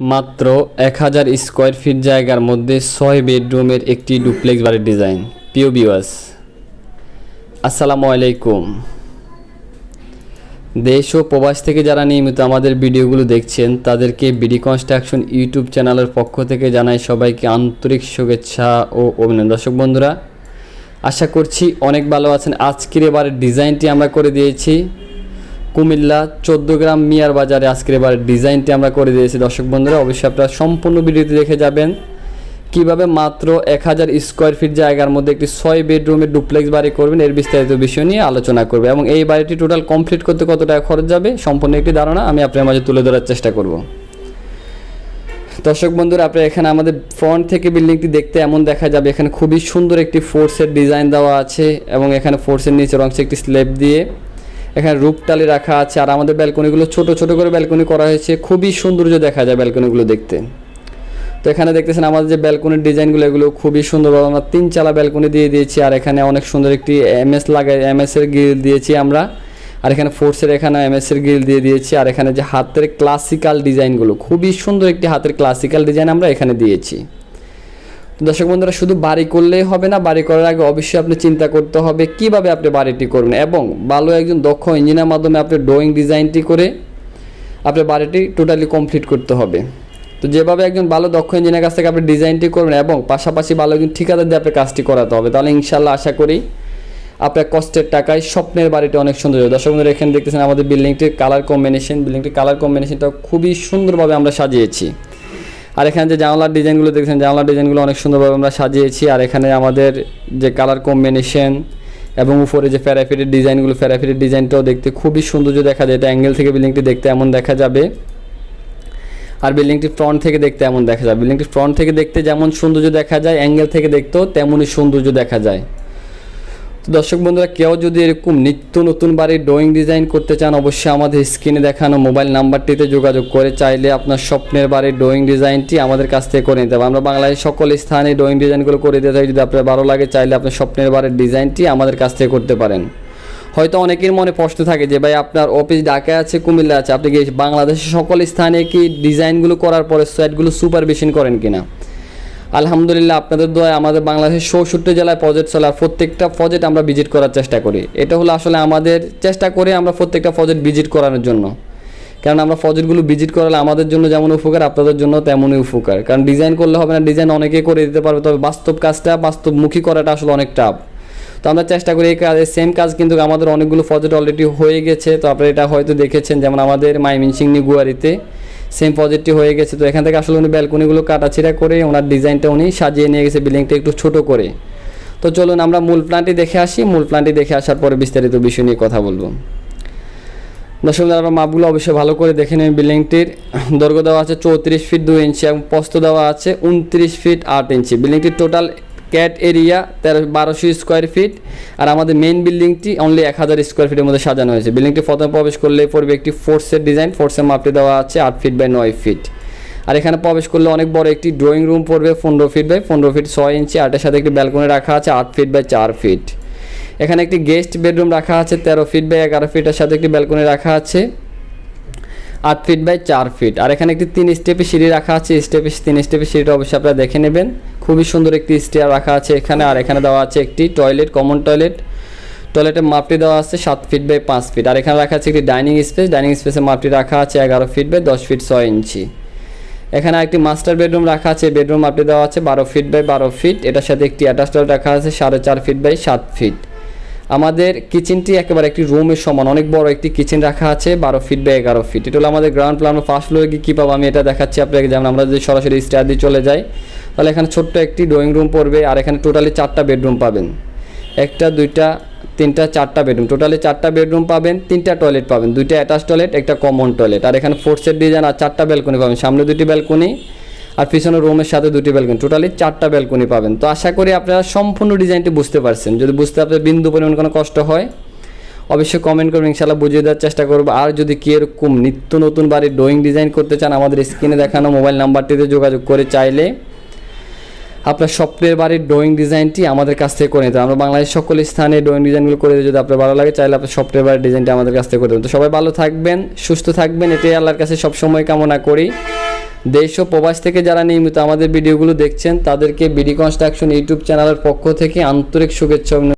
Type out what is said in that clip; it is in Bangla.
মাত্র এক হাজার স্কোয়ার ফিট জায়গার মধ্যে ছয় বেডরুমের একটি ডুপ্লেক্স বাড়ির ডিজাইন। পিও বিওয়াস আসসালামু আলাইকুম। দেশ ও প্রবাস থেকে যারা নিয়মিত আমাদের ভিডিওগুলো দেখছেন, তাদেরকে বিডি কনস্ট্রাকশন ইউটিউব চ্যানেলের পক্ষ থেকে জানাই সবাইকে আন্তরিক শুভেচ্ছা ও অভিনন্দন। দর্শক বন্ধুরা, আশা করছি অনেক ভালো আছেন। আজকের এবারের ডিজাইনটি আমরা করে দিয়েছি। কুমিল্লা চোদ্দ গ্রাম মিয়ার বাজারে আজকের এবার ডিজাইনটি আমরা করে দিয়েছি। দর্শক বন্ধুরা, অবশ্যই আপনারা সম্পূর্ণ ভিডিওটি দেখে যাবেন। কীভাবে মাত্র এক হাজার স্কোয়ার ফিট জায়গার মধ্যে একটি ছয় বেডরুমের ডুপ্লেক্স বাড়ি করবেন, এর বিস্তারিত বিষয় নিয়ে আলোচনা করবে এবং এই বাড়িটি টোটাল কমপ্লিট করতে কত টাকা খরচ যাবে সম্পূর্ণ একটি ধারণা আমি আপনার মাঝে তুলে ধরার চেষ্টা করব। দর্শক বন্ধুরা আপনি এখানে আমাদের ফ্রন্ট থেকে বিল্ডিংটি দেখতে এমন দেখা যাবে, এখানে খুবই সুন্দর একটি ফোর্সের ডিজাইন দেওয়া আছে এবং এখানে ফোর্সের নিচের অংশে একটি স্ল্যাব দিয়ে এখানে রূপটালি রাখা আছে আর আমাদের ব্যালকনিগুলো ছোট ছোট করে ব্যালকনি করা হয়েছে। খুবই সৌন্দর্য দেখা যায় ব্যালকনিগুলো দেখতে। তো এখানে দেখতেছেন আমাদের যে ব্যালকনির ডিজাইনগুলো, এগুলো খুবই সুন্দরভাবে আমরা তিন চালা ব্যালকনি দিয়ে দিয়েছি আর এখানে অনেক সুন্দর একটি এমএস লাগাই, এমএস এর গ্রিল দিয়েছি আমরা। আর এখানে ফোর্সের এখানে এমএস এর গ্রিল দিয়ে দিয়েছি আর এখানে যে হাতের ক্লাসিক্যাল ডিজাইনগুলো খুবই সুন্দর একটি হাতের ক্লাসিক্যাল ডিজাইন আমরা এখানে দিয়েছি। দর্শক বন্ধুরা, শুধু বাড়ি করলেই হবে না, বাড়ি করার আগে অবশ্যই আপনি চিন্তা করতে হবে কীভাবে আপনি বাড়িটি করবেন এবং ভালো একজন দক্ষ ইঞ্জিনিয়ার মাধ্যমে আপনি ড্রয়িং ডিজাইনটি করে আপনার বাড়িটি টোটালি কমপ্লিট করতে হবে। তো যেভাবে একজন ভালো দক্ষ ইঞ্জিনিয়ার কাছ থেকে আপনি ডিজাইনটি করবেন এবং পাশাপাশি ভালো একজন ঠিকাদার দিয়ে আপনি কাজটি করাতে হবে, তাহলে ইনশাল্লাহ আশা করি আপনার কষ্টের টাকায় স্বপ্নের বাড়িটি অনেক সুন্দর দর্শক বন্ধুরা, এখানে দেখতেছেন আমাদের বিল্ডিংটির কালার কম্বিনেশন বিল্ডিংটির কালার কম্বিনেশনটা খুবই সুন্দরভাবে আমরা সাজিয়েছি। আর এখানে যে জানলার ডিজাইনগুলো দেখছেন, জানলার ডিজাইনগুলো অনেক সুন্দরভাবে আমরা সাজিয়েছি। আর এখানে আমাদের যে কালার কম্বিনেশন এবং উপরে যে ফেরাফিটির ডিজাইনগুলো ফেরাফিটির ডিজাইনটাও দেখতে খুবই সৌন্দর্য দেখা যায়। এটা অ্যাঙ্গেল থেকে বিল্ডিংটি দেখতে এমন দেখা যাবে। আর বিল্ডিংটি ফ্রন্ট থেকে দেখতে এমন দেখা যায় বিল্ডিংটি ফ্রন্ট থেকে দেখতে যেমন সৌন্দর্য দেখা যায় অ্যাঙ্গেল থেকে দেখতেও তেমনই সৌন্দর্য দেখা যায়। তো দর্শক বন্ধুরা, কেউ যদি এরকম নিত্য নতুন বাড়ির ড্রয়িং ডিজাইন করতে চান, অবশ্যই আমাদের স্ক্রিনে দেখানো মোবাইল নাম্বারটিতে যোগাযোগ করে চাইলে আপনার স্বপ্নের বাড়ির ড্রয়িং ডিজাইনটি আমাদের কাছ থেকে করে নিতে হবে আমরা বাংলাদেশের সকল স্থানে ড্রয়িং ডিজাইনগুলো করে দিতে থাকি যদি আপনার ভালো লাগে, চাইলে আপনার স্বপ্নের বাড়ির ডিজাইনটি আমাদের কাছ থেকে করতে পারেন। হয়তো অনেকের মনে প্রশ্ন থাকে যে, ভাই, আপনার অফিস ঢাকায় আছে কুমিল্লা আছে। আপনি কি বাংলাদেশের সকল স্থানে কি ডিজাইনগুলো করার পরে সাইটগুলো সুপারভিশন করেন কিনা? আলহামদুলিল্লাহ আপনাদের দোয়ায় আমাদের বাংলাদেশের চৌষট্টি জেলায় প্রজেক্ট চলে আর প্রত্যেকটা প্রজেক্ট আমরা ভিজিট করার চেষ্টা করি। এটা হলো আসলে আমাদের চেষ্টা করে আমরা প্রত্যেকটা প্রজেক্ট ভিজিট করানোর জন্য। কারণ আমরা প্রজেক্টগুলো ভিজিট করালে আমাদের জন্য যেমন উপকার, আপনাদের জন্য তেমনই উপকার। কারণ ডিজাইন করলে হবে না ডিজাইন অনেকে করে দিতে পারবে, তবে বাস্তব কাজটা, বাস্তবমুখী করাটা আসলে অনেক টাফ তো আমরা চেষ্টা করি এই কাজ সেম কাজ কিন্তু আমাদের অনেকগুলো প্রজেক্ট অলরেডি হয়ে গেছে। তো আপনারা এটা হয়তো দেখেছেন, যেমন আমাদের মাইমিনসিংনি গুয়ারিতে সেম প্রজেক্টটি হয়ে গেছে। তো এখান থেকে আসলে উনি ব্যালকনিগুলো কাটাছিড়া করে ওনার ডিজাইনটা উনি সাজিয়ে নিয়ে গেছে বিল্ডিংটা একটু ছোট করে। তো চলুন আমরা মূল প্ল্যানটি দেখে আসি। মূল প্ল্যানটি দেখে আসার পরে বিস্তারিত বিষয় নিয়ে কথা বলব। দর্শক আপনারা মাপগুলো অবশ্যই ভালো করে দেখে নেবেন বিল্ডিংটির দৈর্ঘ্য দেওয়া আছে চৌত্রিশ ফিট দু ইঞ্চি এবং প্রস্থ দেওয়া আছে উনত্রিশ ফিট আট ইঞ্চি বিল্ডিংটির টোটাল ক্যাট এরিয়া তেরো, বারোশো স্কোয়ার ফিট আর আমাদের মেইন বিল্ডিংটি অনলি এক হাজার স্কোয়ার ফিটের মধ্যে সাজানো হয়েছে। বিল্ডিংটি প্রথমে প্রবেশ করলে পড়বে একটি ফোর্সের ডিজাইন ফোর্সের মাপটি দেওয়া আছে আট ফিট বাই নয় ফিট আর এখানে প্রবেশ করলে অনেক বড় একটি ড্রয়িং রুম পড়বে পনেরো ফিট বাই পনেরো ফিট ছয় ইঞ্চি আটের সাথে একটি ব্যালকনি রাখা আছে আট ফিট বাই চার ফিট এখানে একটি গেস্ট বেডরুম রাখা আছে তেরো ফিট বাই এগারো ফিটের সাথে একটি ব্যালকনি রাখা আছে আট ফিট বাই চার ফিট আর এখানে একটি তিন স্টেপে সিঁড়ি রাখা আছে। স্টেপে তিন স্টেপে সিঁড়িটা অবশ্যই আপনারা দেখে নেবেন। খুবই সুন্দর একটি স্টেয়ার রাখা আছে এখানে, আর এখানে দেওয়া আছে একটি টয়লেট কমন টয়লেট টয়লেটের মাপটি দেওয়া আছে সাত ফিট বাই পাঁচ ফিট আর এখানে রাখা আছে একটি ডাইনিং স্পেস ডাইনিং স্পেসের মাপটি রাখা আছে এগারো ফিট বাই দশ ফিট ছয় ইঞ্চি। এখানে একটি মাস্টার বেডরুম রাখা আছে। বেডরুম মাপটি দেওয়া আছে বারো ফিট বাই বারো ফিট এটার সাথে একটি অ্যাটাচ রাখা আছে সাড়ে চার ফিট বাই সাত ফিট আমাদের কিচেনটি একেবারে একটি রুমের সমান। অনেক বড় একটি কিচেন রাখা আছে বারো ফিট বাই এগারো ফিট এটা হলো আমাদের গ্রাউন্ড প্ল্যান ফার্স্ট ফ্লোরে গিয়ে কী পাবো? আমি এটা দেখাচ্ছি আপনাকে। যেমন আমরা যদি সরাসরি স্টার দিয়ে চলে যাই তাহলে এখানে ছোট্ট একটি ড্রয়িং রুম পড়বে, আর এখানে টোটালি চারটা বেডরুম পাবেন। একটা, দুইটা, তিনটা, চারটা বেডরুম টোটালি চারটা বেডরুম পাবেন, তিনটা টয়লেট পাবেন। দুইটা অ্যাটাচ টয়লেট একটা কমন টয়লেট আর এখানে ফোর্সের ডিজাইন আর চারটা ব্যালকনি পাবেন। সামনে দুটি ব্যালকনি আর পিছনে রুমের সাথে দুটি ব্যালকনি টোটালি চারটা ব্যালকনি পাবেন। তো আশা করি আপনারা সম্পূর্ণ ডিজাইনটি বুঝতে পারছেন। যদি বুঝতে আপনার বিন্দু পরিমাণ কোনো কষ্ট হয়, অবশ্যই কমেন্ট করবেন। ইনশাল্লাহ বুঝিয়ে দেওয়ার চেষ্টা করব। আর যদি কি এরকম নিত্য নতুন বাড়ির ড্রয়িং ডিজাইন করতে চান, আমাদের স্ক্রিনে দেখানো মোবাইল নাম্বারটিতে যোগাযোগ করে চাইলে আপনার স্বপ্নের বাড়ির ড্রয়িং ডিজাইনটি আমাদের কাছ থেকে করে নিতে। আমরা বাংলাদেশ সকল স্থানে ড্রয়িং ডিজাইনগুলো করে যদি আপনার ভালো লাগে, চাইলে আপনার স্বপ্নের বাড়ির ডিজাইনটি আমাদের কাছ থেকে করে দেবেন। তো সবাই ভালো থাকবেন, সুস্থ থাকবেন। এটাই আল্লাহর কাছে সবসময় কামনা করি। দেশ ও প্রবাস থেকে যারা নিয়মিত আমাদের ভিডিওগুলো দেখছেন, তাদেরকে বিডি কনস্ট্রাকশন ইউটিউব চ্যানেলের পক্ষ থেকে আন্তরিক শুভেচ্ছা